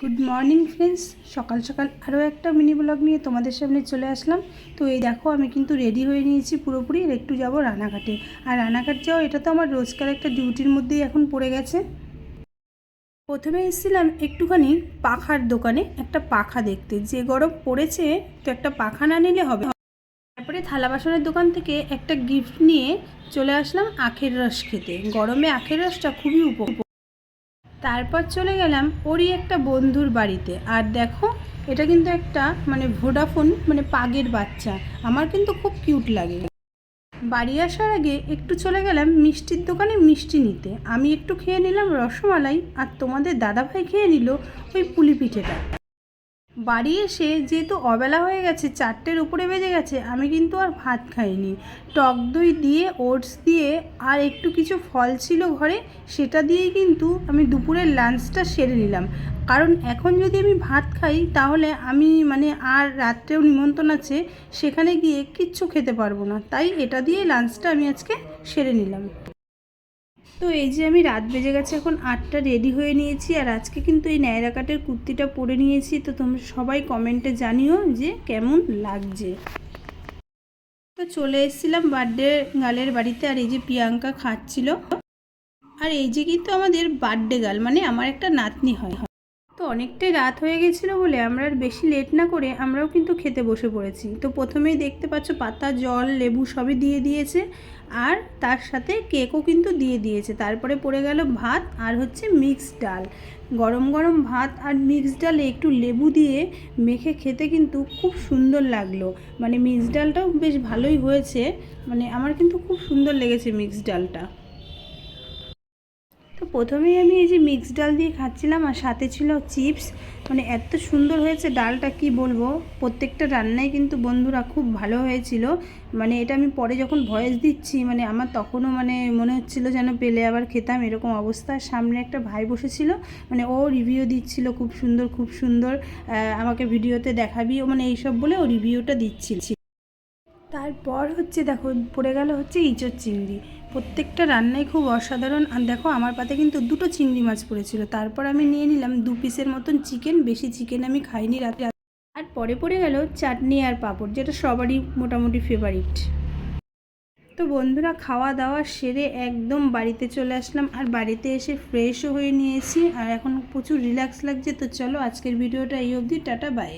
Good morning friends সকাল সকাল আরও একটা মিনি ব্লগ নিয়ে তোমাদের সামনে চলে আসলাম। তো এই দেখো, আমি কিন্তু রেডি হয়ে নিয়েছি পুরোপুরি। একটু যাব রানাঘাটে। আর রানাঘাট যাও এটা তো আমার রোজকার একটা ডিউটির মধ্যেই এখন পড়ে গেছে। প্রথমে এসেছিলাম একটুখানি পাখার দোকানে, একটা পাখা দেখতে। যে গরম পড়েছে, তো একটা পাখা না নিলে হবে। তারপরে থালা বাসনের দোকান থেকে একটা গিফট নিয়ে চলে আসলাম আখের রস খেতে। গরমে আখের রসটা খুবই উপ তারপর চলে গেলাম ওরই একটা বন্ধুর বাড়িতে। আর দেখো, এটা কিন্তু একটা মানে ভোডাফোন মানে পাগের বাচ্চা। আমার কিন্তু খুব কিউট লাগে। বাড়ি আসার আগে একটু চলে গেলাম মিষ্টির দোকানে মিষ্টি নিতে। আমি একটু খেয়ে নিলাম রসমালাই আর তোমাদের দাদাভাই খেয়ে নিল ওই পুলি পিঠেটা বাড়ি এসে যেহেতু অবেলা হয়ে গেছে, চারটের উপরে বেজে গেছে, আমি কিন্তু আর ভাত খাইনি। টক দই দিয়ে, ওটস দিয়ে, আর একটু কিছু ফল ছিল ঘরে, সেটা দিয়েই কিন্তু আমি দুপুরের লাঞ্চটা সেরে নিলাম। কারণ এখন যদি আমি ভাত খাই, তাহলে আমি মানে আর রাত্রেও নিমন্ত্রণ আছে, সেখানে গিয়ে কিচ্ছু খেতে পারব না। তাই এটা দিয়ে লাঞ্চটা আমি আজকে সেরে নিলাম। তো এই যে আমি রাত বেজে গেছে, এখন আটটা রেডি হয়ে নিয়েছি আর আজকে কিন্তু এই ন্যায়রা কাটের কুর্তিটা পরে নিয়েছি। তো তোমরা সবাই কমেন্টে জানিও যে কেমন লাগছে। তো চলে এসেছিলাম বার্থডে গালের বাড়িতে আর এই যে প্রিয়াঙ্কা খাচ্ছিল। আর এই যে কিন্তু আমাদের বার্থডে গাল মানে আমার একটা নাতনি হয়। তো অনেকটাই রাত হয়ে গেছিল বলে আমরা আর বেশি লেট না করে আমরাও কিন্তু খেতে বসে পড়েছি। তো প্রথমেই দেখতে পাচ্ছ পাতা, জল, লেবু সবই দিয়ে দিয়েছে আর তার সাথে কেকও কিন্তু দিয়ে দিয়েছে। তারপরে পড়ে গেল ভাত আর হচ্ছে মিক্সড ডাল। গরম গরম ভাত আর মিক্সড ডালে একটু লেবু দিয়ে মেখে খেতে কিন্তু খুব সুন্দর লাগল। মানে মিক্সড ডালটাও বেশ ভালোই হয়েছে। মানে আমার কিন্তু খুব সুন্দর লেগেছে মিক্সড ডালটা। তো প্রথমেই আমি এই যে মিক্সড ডাল দিয়ে খাচ্ছিলাম আর সাথে ছিল চিপস মানে এত সুন্দর হয়েছে ডালটা, কি বলব? প্রত্যেকটা রান্নাই কিন্তু বন্ধুরা খুব ভালো হয়েছিল। মানে এটা আমি পরে যখন ভয়েস দিচ্ছি মানে আমার তখনও মানে মনে হচ্ছিল যেন পেলে আবার খেতাম, এরকম অবস্থা। সামনে একটা ভাই বসেছিল মানে ও রিভিউ দিচ্ছিল খুব সুন্দর খুব সুন্দর। আমাকে ভিডিওতে দেখাবি মানে এইসব বলে ও রিভিউটা দিচ্ছিল। তারপর হচ্ছে দেখো, পড়ে গেল হচ্ছে ইঁচড় চিংড়ি। প্রত্যেকটা রান্নাই খুব অসাধারণ। আর দেখো, আমার পাতে কিন্তু দুটো চিংড়ি মাছ পড়েছিল। তারপর আমি নিয়ে নিলাম দু পিসের মতন চিকেন। বেশি চিকেন আমি খাইনি রাতে। আর পরে পড়ে গেল চাটনি আর পাঁপড়, যেটা সবারই মোটামুটি ফেভারিট তো বন্ধুরা খাওয়া দাওয়া সেরে একদম বাড়িতে চলে আসলাম। আর বাড়িতে এসে ফ্রেশও হয়ে নিয়েছি। আর এখন প্রচুর রিল্যাক্স লাগছে। তো চলো আজকের ভিডিওটা এই অবধি। Tata bye